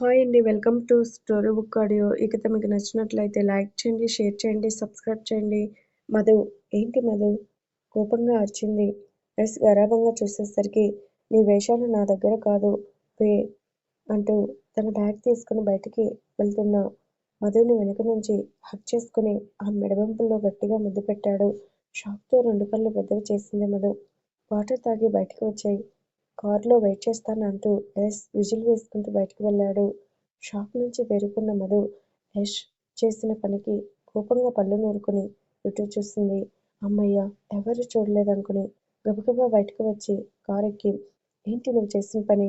Hi అండి welcome to story book audio. ఇక మీకు నచ్చినట్లయితే లైక్ చేయండి షేర్ చేయండి సబ్స్క్రైబ్ చేయండి. మధు ఏంటి మధు? కోపంగా అరిచింది. ఎస్ గరాబంగా చూసేసరికి నీ వేషాలు నా దగ్గర కాదు వే అంటూ తన బ్యాగ్ తీసుకుని బయటికి వెళ్తున్న. మధుని వెనుక నుంచి హక్ చేసుకుని ఆ మెడబంపుల్లో గట్టిగా ముద్దు పెట్టాడు. షాక్తో రెండు కళ్ళు పెద్దవి చేసింది మధు. వాటర్ తాగి బయటికి వచ్చాయి. కారులో వెయిట్ చేస్తాను అంటూ యష్ విజిల్ వేసుకుంటూ బయటకు వెళ్ళాడు. షాక్ నుంచి తేరుకున్న మధు యష్ చేసిన పనికి కోపంగా పళ్ళు నూరుకుని ఇటు చూసింది. అమ్మయ్య ఎవరు చూడలేదనుకుని గబగబా బయటకు వచ్చి కారెక్కి ఏంటి నువ్వు చేసిన పని?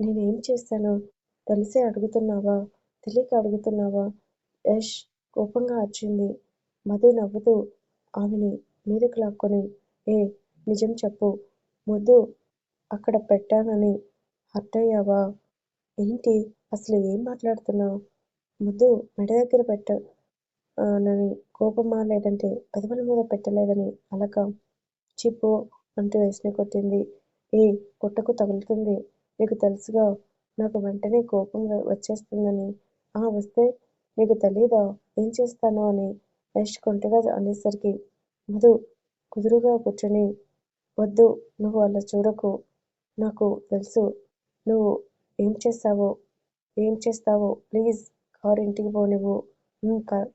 నేనేం చేశాను? తెలిసే అడుగుతున్నావా? తెలియక అడుగుతున్నావా? యష్ కోపంగా వచ్చింది మధు నవ్వుతూ ఆమెని మీదకు లాక్కొని ఏ నిజం చెప్పు ముద్దు అక్కడ పెట్టానని హర్టయ్యావా? ఏంటి అసలు ఏం మాట్లాడుతున్నావు? ముద్దు మెడ దగ్గర పెట్టానని కోపమా లేదంటే పెదవుల మీద పెట్టలేదని అలక ఛీ పో అంటూ వేసిన కొట్టింది. ఏయ్ కొట్టకు తగులుతుంది. నీకు తెలుసుగా నాకు వెంటనే కోపం వచ్చేస్తుందని. ఆ వస్తే నీకు తెలీదా ఏం చేస్తానో అని యష్ కొంటెగా అనేసరికి మధు కుదురుగా కూర్చుని వద్దు నువ్వు అలా చూడకు. నాకు తెలుసు. నువ్వు ఏం చేస్తావో ఏం చేస్తావో ప్లీజ్ కారు ఇంటికి పోనివ్వు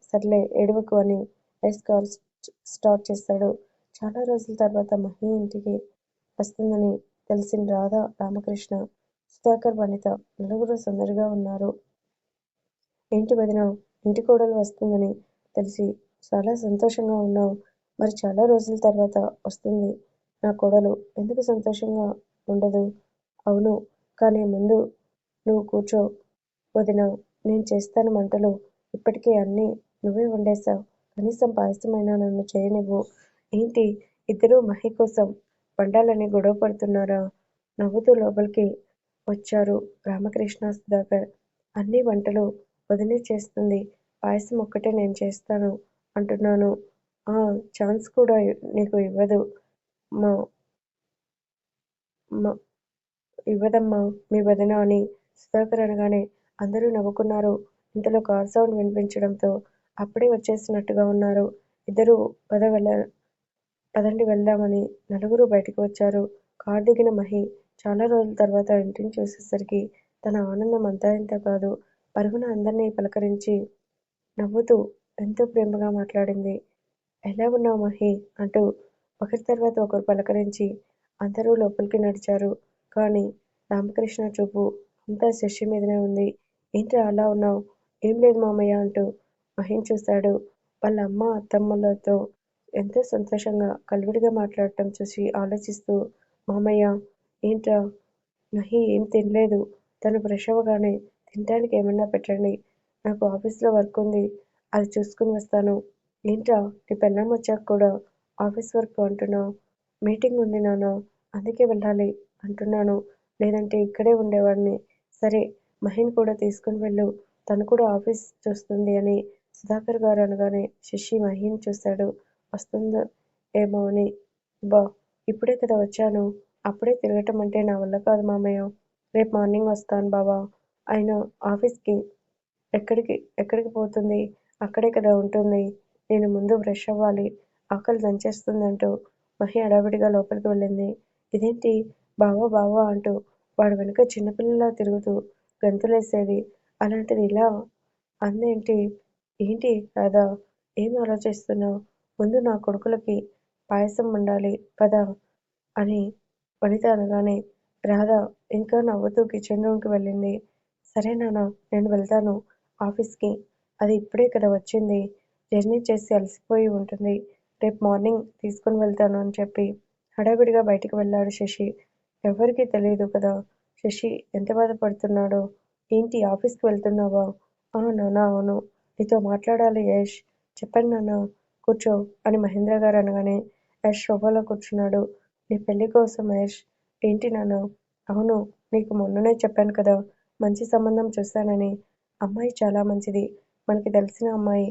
సర్లే ఎడవకు అని ఐస్ కార్ స్టార్ట్ చేశాడు చాలా రోజుల తర్వాత మహి ఇంటికి వస్తుందని తెలిసిన రాధ రామకృష్ణ సుధాకర్ వనిత. నలుగురు సుందరిగా ఉన్నారు. ఏంటి వదిన? ఇంటి కోడలు వస్తుందని తెలిసి చాలా సంతోషంగా ఉన్నావు. మరి చాలా రోజుల తర్వాత వస్తుంది నా కోడలు. ఎందుకు సంతోషంగా ఉండదు. అవును కానీ ముందు నువ్వు కూర్చో. వదినా నేను చేస్తాను మంటలు. ఇప్పటికే అన్నీ నువ్వే వండేశావు. కనీసం పాయసమైనా నన్ను చేయనివ్వు. ఏంటి? ఇద్దరూ మహి కోసం వండాలని గొడవ పడుతున్నారా? నవ్వుతూ లోపలికి వచ్చారు రామకృష్ణ సుధాకర్. అన్ని వంటలు వదినే చేస్తుంది. పాయసం ఒక్కటే నేను చేస్తాను అంటున్నాను. ఆ ఛాన్స్ కూడా నీకు ఇవ్వదు. మా ఇవ్వదమ్మా మీ వదిన అని సుధాకర్ అనగానే అందరూ నవ్వుకున్నారు. ఇంతలో కార్ సౌండ్ వినిపించడంతో అప్పుడే వచ్చేసినట్టుగా ఉన్నారు. ఇద్దరూ పదండి వెళ్దామని నలుగురు బయటకు వచ్చారు. కారు దిగిన మహి చాలా రోజుల తర్వాత ఇంటిని చూసేసరికి తన ఆనందం అంతా ఇంత కాదు. పరుగున అందరినీ పలకరించి నవ్వుతూ ఎంతో ప్రేమగా మాట్లాడింది. ఎలా ఉన్నావు మహి అంటూ ఒకరి తర్వాత ఒకరు పలకరించి అందరూ లోపలికి నడిచారు. కానీ రామకృష్ణ చూపు అంతా శశి మీదనే ఉంది. ఏంటి అలా ఉన్నావు? ఏం లేదు మామయ్య అంటూ మహిని చూశాడు. వాళ్ళ అమ్మ అత్తమ్మలతో ఎంతో సంతోషంగా కలివిడిగా మాట్లాడటం చూసి ఆలోచిస్తూ మామయ్య ఏంట్రా మహి ఏం తినలేదు. తను ఫ్రెష్ అవ్వగానే తినడానికి ఏమన్నా పెట్టండి. నాకు ఆఫీసులో వర్క్ ఉంది. అది చూసుకుని వస్తాను. ఏంట్రా నీ పెళ్ళాం వచ్చాక కూడా ఆఫీస్ వర్క్ అంటున్నావు? మీటింగ్ ఉంది నాన్న అందుకే వెళ్ళాలి అంటున్నాను. లేదంటే ఇక్కడే ఉండేవాడిని. సరే మహిన్ కూడా తీసుకుని వెళ్ళు. తను కూడా ఆఫీస్ చూస్తుంది అని సుధాకర్ గారు అనగానే శశి మహిన్ చూశాడు. వస్తుందో ఏమో అని. బా ఇప్పుడే కదా వచ్చాను. అప్పుడే తిరగటం అంటే నా వల్ల కాదు మామయ్య. రేపు మార్నింగ్ వస్తాను బావా. అయినా ఆఫీస్కి ఎక్కడికి ఎక్కడికి పోతుంది? అక్కడే కదా ఉంటుంది. నేను ముందు బ్రష్ అవ్వాలి. ఆకలి దంచేస్తుందంటూ మహి హడావిడిగా లోపలికి వెళ్ళింది. ఇదేంటి బావా బావా అంటూ వాడు వెనుక చిన్నపిల్లలా తిరుగుతూ గంతులేసేది. అలాంటిది ఇలా అందేంటి? ఏంటి రాధా! ఏం ఆలోచిస్తున్నావు? ముందు నా కొడుకులకి పాయసం ఉండాలి పద అని వనిత అనగానే రాధ ఇంకా నవ్వుతూ కిచెన్ రూమ్కి వెళ్ళింది. సరే నాన్న నేను వెళ్తాను ఆఫీస్కి. అది ఇప్పుడే కదా వచ్చింది. జర్నీ చేసి అలసిపోయి ఉంటుంది. రేపు మార్నింగ్ తీసుకుని వెళ్తాను అని చెప్పి హడావిడిగా బయటికి వెళ్ళాడు శశి. ఎవ్వరికీ తెలియదు కదా శశి ఎంత బాధపడుతున్నాడో. ఏంటి ఆఫీస్కి వెళ్తున్నావా? ఆ నాన్న అవును. నీతో మాట్లాడాలి యష్. చెప్పండి నాన్న కూర్చో అని మహేంద్ర గారు అనగానే యష్ సోఫాలో కూర్చున్నాడు. నీ పెళ్ళి కోసం యష్. ఏంటి నాన్నా? అవును నీకు మొన్ననే చెప్పాను కదా మంచి సంబంధం చూశానని. అమ్మాయి చాలా మంచిది. మనకి తెలిసిన అమ్మాయి.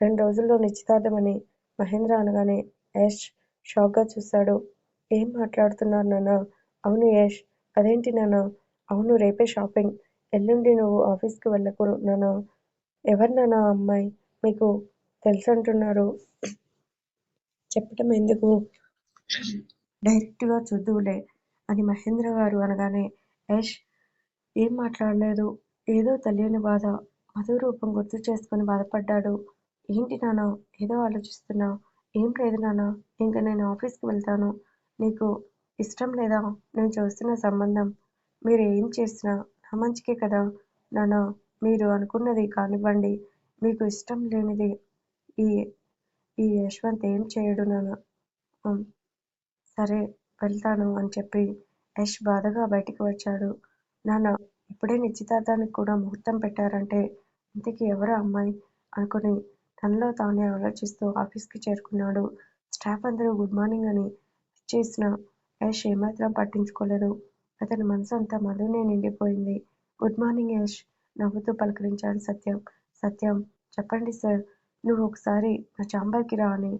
రెండు రోజుల్లో నిశ్చితార్థమని మహేంద్ర అనగానే యష్ షాక్గా చూశాడు. ఏం మాట్లాడుతున్నారు నాన్నా? అవును యష్. అదేంటి నాన్నా? అవును రేపే షాపింగ్. ఎల్లుండి నువ్వు ఆఫీస్కి వెళ్ళకు నాన్నా ఎవరు నాన్నా ఆ అమ్మాయి మీకు తెలుసంటున్నారు చెప్పటం ఎందుకు డైరెక్ట్గా చూద్దువులే అని మహేంద్ర గారు అనగానే యష్ ఏం మాట్లాడలేదు ఏదో తెలియని బాధ మధు రూపం గుర్తు చేసుకుని బాధపడ్డాడు ఏంటి నానా ఏదో ఆలోచిస్తున్నా ఏం లేదు నానా ఇంకా నేను ఆఫీస్కి వెళ్తాను. నీకు ఇష్టం లేదా? నేను చూస్తున్న సంబంధం. మీరు ఏం చేసినా నా మంచికే కదా? నాన్నా మీరు అనుకున్నది కానివ్వండి. మీకు ఇష్టం లేనిది ఈ ఈ యశ్వంత్ ఏం చేయడు నానా సరే వెళ్తాను అని చెప్పి యష్ బాధగా బయటికి వచ్చాడు. నాన్న ఇప్పుడే నిశ్చితార్థానికి కూడా ముహూర్తం పెట్టారంటే ఇంతకీ ఎవరు అమ్మాయి అనుకుని తనలో తానే ఆలోచిస్తూ ఆఫీస్కి చేరుకున్నాడు. స్టాఫ్ అందరూ గుడ్ మార్నింగ్ అని చేసిన యష్ ఏమాత్రం పట్టించుకోలేదు. అతని మనసు అంతా మధునే నిండిపోయింది. గుడ్ మార్నింగ్ యష్ నవ్వుతూ పలకరించాడు సత్యం. సత్యం చెప్పండి సార్ నువ్వు ఒకసారి నా ఛాంబర్కి రా అని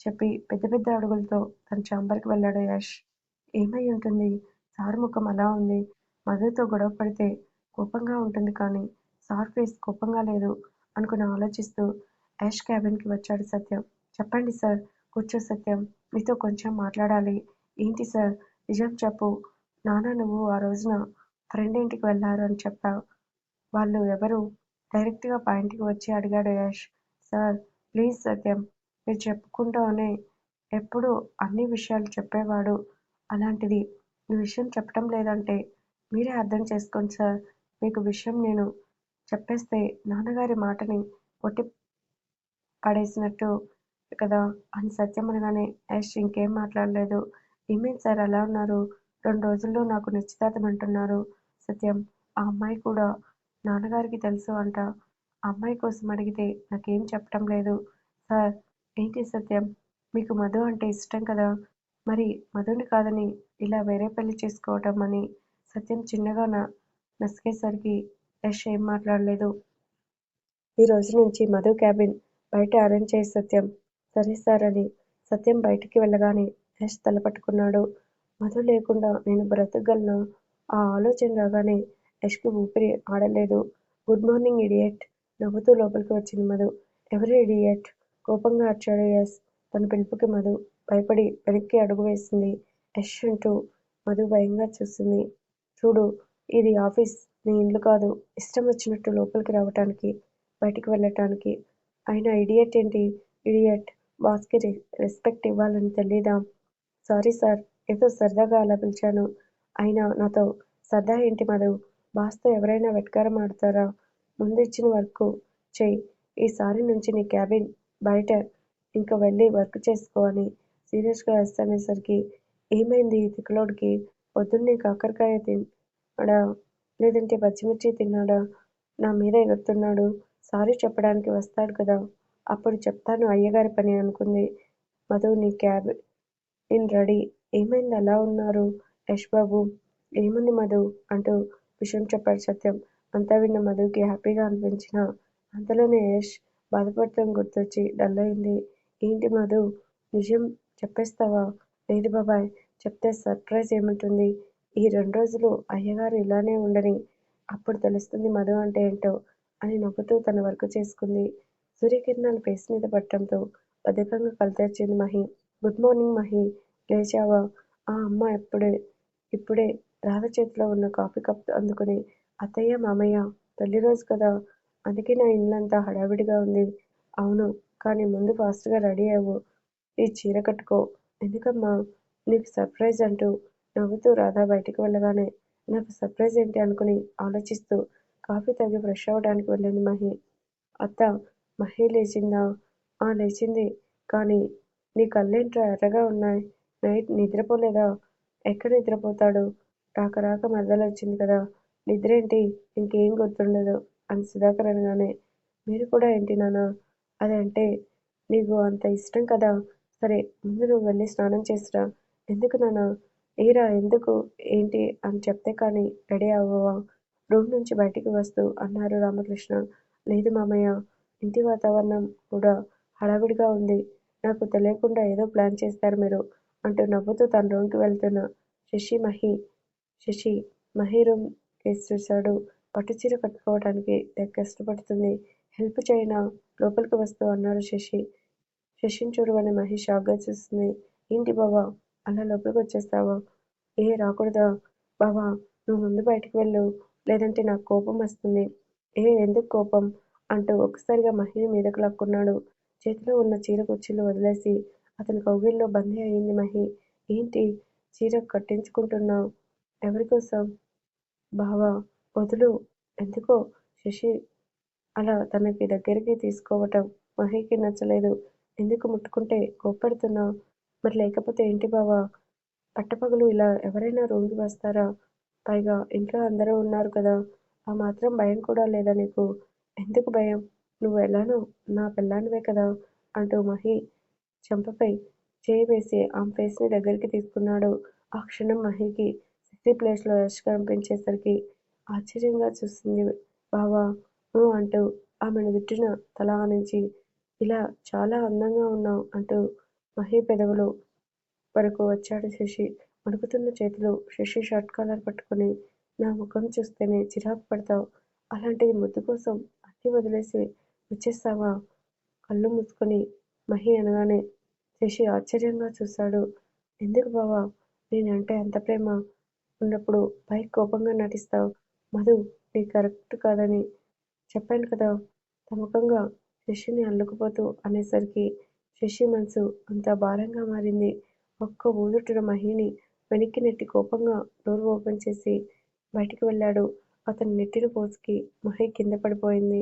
చెప్పి పెద్ద పెద్ద అడుగులతో తన ఛాంబర్కి వెళ్ళాడు యష్. ఏమై ఉంటుంది? సార్ ముఖం అలా ఉంది. మధుతో గొడవ పడితే కోపంగా ఉంటుంది కానీ సార్ ఫేస్ కోపంగా లేదు అనుకుని ఆలోచిస్తూ యాష్ క్యాబిన్కి వచ్చాడు సత్యం. చెప్పండి సార్ కూర్చో సత్యం. నీతో కొంచెం మాట్లాడాలి. ఏంటి సార్? నిజం చెప్పు. నాన్నా నువ్వు ఆ రోజున ఫ్రెండ్ ఇంటికి వెళ్ళారు అని చెప్పావు. వాళ్ళు ఎవరు? డైరెక్ట్గా పాయింట్కి వచ్చి అడిగాడు యష్. సార్ ప్లీజ్ సత్యం మీరు చెప్పుకుంటూనే ఎప్పుడూ అన్ని విషయాలు చెప్పేవాడు. అలాంటిది ఈ విషయం చెప్పటం లేదంటే మీరే అర్థం చేసుకోండి సార్. మీకు విషయం నేను చెప్పేస్తే నాన్నగారి మాటని కొట్టి పడేసినట్టు కదా? అని సత్యం అనగానే యాష్ ఇంకేం మాట్లాడలేదు. ఏమేంటి సార్? అలా ఉన్నారు? రెండు రోజుల్లో నాకు నిశ్చితార్థం అంటున్నారు. సత్యం ఆ అమ్మాయి కూడా నాన్నగారికి తెలుసు అంట. ఆ అమ్మాయి కోసం అడిగితే నాకేం చెప్పటం లేదు. సార్ ఏంటి సత్యం? మీకు మధు అంటే ఇష్టం కదా? మరి మధుని కాదని ఇలా వేరే పెళ్ళి చేసుకోవటం అని సత్యం చిన్నగా నా నసికేసరికి యష్ ఏం మాట్లాడలేదు. ఈ రోజు నుంచి మధు క్యాబిన్ బయట అరేంజ్ చేయి సత్యం. సరే సార్ అని సత్యం బయటికి వెళ్ళగానే యష్ తలపట్టుకున్నాడు మధు లేకుండా నేను బ్రతకగలను. ఆ ఆలోచన రాగానే యష్కి ఊపిరి ఆడలేదు. Good morning idiot. నవ్వుతూ లోపలికి వచ్చింది మధు. ఎవరి ఇడియట్? కోపంగా అరిచాడు యస్ తన పిలుపుకి మధు భయపడి వెనక్కి అడుగు వేసింది. యష్ అంటూ మధు భయంగా చూసింది. చూడు ఇది ఆఫీస్. నీ ఇల్లు కాదు. ఇష్టం వచ్చినట్టు లోపలికి రావటానికి బయటికి వెళ్ళటానికి అయినా ఇడియట్ ఏంటి? ఇడియట్. బాస్కి రెస్పెక్ట్ ఇవ్వాలని తెలీదా? సారీ సార్ ఏదో సరదాగా అలా పిలిచాను. అయినా నాతో సరదా ఏంటి మధు? బాస్తో ఎవరైనా వెట్కారం ఆడతారా? ముందు ఇచ్చిన వర్క్ చెయ్యి ఈసారి నుంచి నీ క్యాబిన్ బయట. ఇంకా వెళ్ళి వర్క్ చేసుకోవని సీరియస్గా అనేసరికి ఏమైంది ఈ తిక్కలోడికి? పొద్దున్నే కాకరకాయ తిన్నాడా లేదంటే పచ్చిమిర్చి తిన్నాడా? నా మీద ఎగురుతున్నాడు. సారీ చెప్పడానికి వస్తాడు కదా. అప్పుడు చెప్తాను అయ్యగారి పని అనుకుంది. మధు నీ క్యాబ్ ఇన్ రెడీ. ఏమైంది? అలా ఉన్నారు? యష్ బాబు. ఏముంది మధు? అంటూ విషయం చెప్పాడు సత్యం. అంతా విన్న మధుకి హ్యాపీగా అనిపించినా అంతలోనే యష్ బాధపడటం గుర్తొచ్చి డల్ అయింది. ఏంటి మధు? నిజం చెప్పేస్తావా? లేదు బాబాయ్ చెప్తే సర్ప్రైజ్ ఏముంటుంది? ఈ రెండు రోజులు అయ్యగారు ఇలానే ఉండని అప్పుడు తెలుస్తుంది మధు అంటే ఏంటో. అని నవ్వుతూ తన వర్క్ చేసుకుంది. సూర్యకిరణాలు ఫేస్ మీద పట్టడంతో బద్ధకంగా కలతెరిచింది మహి. Good morning Mahi. లేచావా? ఆ అమ్మ ఎప్పుడే ఇప్పుడే రాధ చేతిలో ఉన్న కాఫీ కప్ అందుకుని అత్తయ్య మామయ్య పెళ్ళి రోజు కదా? అందుకే నా ఇల్లంతా హడావిడిగా ఉంది. అవును కానీ ముందు ఫాస్ట్గా రెడీ అవ్వు. ఈ చీర కట్టుకో. ఎందుకమ్మా? నీకు సర్ప్రైజ్ అంటూ నవ్వుతూ రాధా బయటికి వెళ్ళగానే నాకు సర్ప్రైజ్ ఏంటి? అనుకుని ఆలోచిస్తూ కాఫీ తాగి ఫ్రెష్ అవ్వడానికి వెళ్ళింది మహి. అత్త మహి లేచిందా? ఆ లేచింది. కానీ నీ కళ్ళేంట్రా ఎర్రగా ఉన్నాయి? నైట్ నిద్రపోలేదా? ఎక్కడ నిద్రపోతాడు? రాక రాక మరదలు వచ్చింది కదా. నిద్రేంటి? ఇంకేం గుర్తుండదు అని సుధాకర్ అనగానే. మీరు కూడా ఏంటి నాన్న? అది అంటే నీకు అంత ఇష్టం కదా. సరే ముందు నువ్వు వెళ్ళి స్నానం చేసిరా. ఎందుకు నాన్న? ఏరా ఎందుకు? ఏంటి? అని చెప్తే కానీ రెడీ అవ్వవా? రూమ్ నుంచి బయటికి వస్తూ అన్నారు రామకృష్ణ లేదు మామయ్య ఇంటి వాతావరణం కూడా హడావిడిగా ఉంది నాకు తెలియకుండా ఏదో ప్లాన్ చేస్తారు మీరు అంటూ నవ్వుతూ తన రూమ్కి వెళ్తున్న శశి మహి శశి మహి రూమ్ కేసి చూశాడు పట్టుచీర కట్టుకోవడానికి తెగ కష్టపడుతుంది. హెల్ప్ చేయనా? లోపలికి వస్తూ అన్నాడు శశి. శశిని చూడగానే మహి షాక్గా చూస్తుంది. ఏంటి బావా! అలా లోపలికి వచ్చేస్తావా? ఏ రాకూడదా? బావా! నువ్వు ముందు బయటికి వెళ్ళు. లేదంటే నాకు కోపం వస్తుంది. ఏ ఎందుకు కోపం? అంటూ ఒక్కసారిగా మహిళ మీదకు లాక్కున్నాడు. చేతిలో ఉన్న చీర కుర్చీలు వదిలేసి అతని కౌగిల్లో బందీ అయింది మహి. ఏంటి? చీర కట్టించుకుంటున్నావు ఎవరికోసం? బావా! వదులు. ఎందుకో శశి అలా తనకి దగ్గరికి తీసుకోవటం మహికి నచ్చలేదు. ఎందుకు ముట్టుకుంటే కోప్పడుతున్నావ్? మరి లేకపోతే ఏంటి బావా! పట్టపగలు ఇలా ఎవరైనా రూమ్ వస్తారా? పైగా ఇంట్లో అందరూ ఉన్నారు కదా! ఆ మాత్రం భయం కూడా లేదా నీకు? ఎందుకు భయం? నువ్వు ఎలానూ నా పెళ్ళానివే కదా! అంటూ మహి చెంపపై చేయి వేసి ఆమె ఫేస్ని దగ్గరికి తీసుకున్నాడు. ఆ క్షణం మహికి సిటీ ప్లేస్లో యష్ కనిపించేసరికి ఆశ్చర్యంగా చూసింది. బావా! నువ్వు అంటూ ఆమెను చుట్టిన తల ఆనించి ఇలా చాలా అందంగా ఉన్నావు అంటూ మహి పెదవులు వరకు వచ్చాడు శశి. వణుకుతున్న చేతిలో శశి షార్ట్ కాలర్ పట్టుకుని నా ముఖం చూస్తేనే చిరాకు పడతావు అలాంటిది ముద్దు కోసం అన్నీ వదిలేసి వచ్చేస్తావా? కళ్ళు మూసుకొని మహి అనగానే శశి ఆశ్చర్యంగా చూశాడు. ఎందుకు బావా! నేనంటే అంత ప్రేమ ఉన్నప్పుడు పైకి కోపంగా నటిస్తావు మధు నీ కరెక్ట్ కాదని చెప్పాను కదా! తమకంగా శశిని అల్లుకుపోతూ అనేసరికి శశి మనసు అంత భారంగా మారింది. ఒక్క ఊదుటిన మహిని వెనక్కి నెట్టి కోపంగా డోర్ ఓపెన్ చేసి బయటికి వెళ్ళాడు. అతని నెట్టిన పోసుకి మహి కింద పడిపోయింది.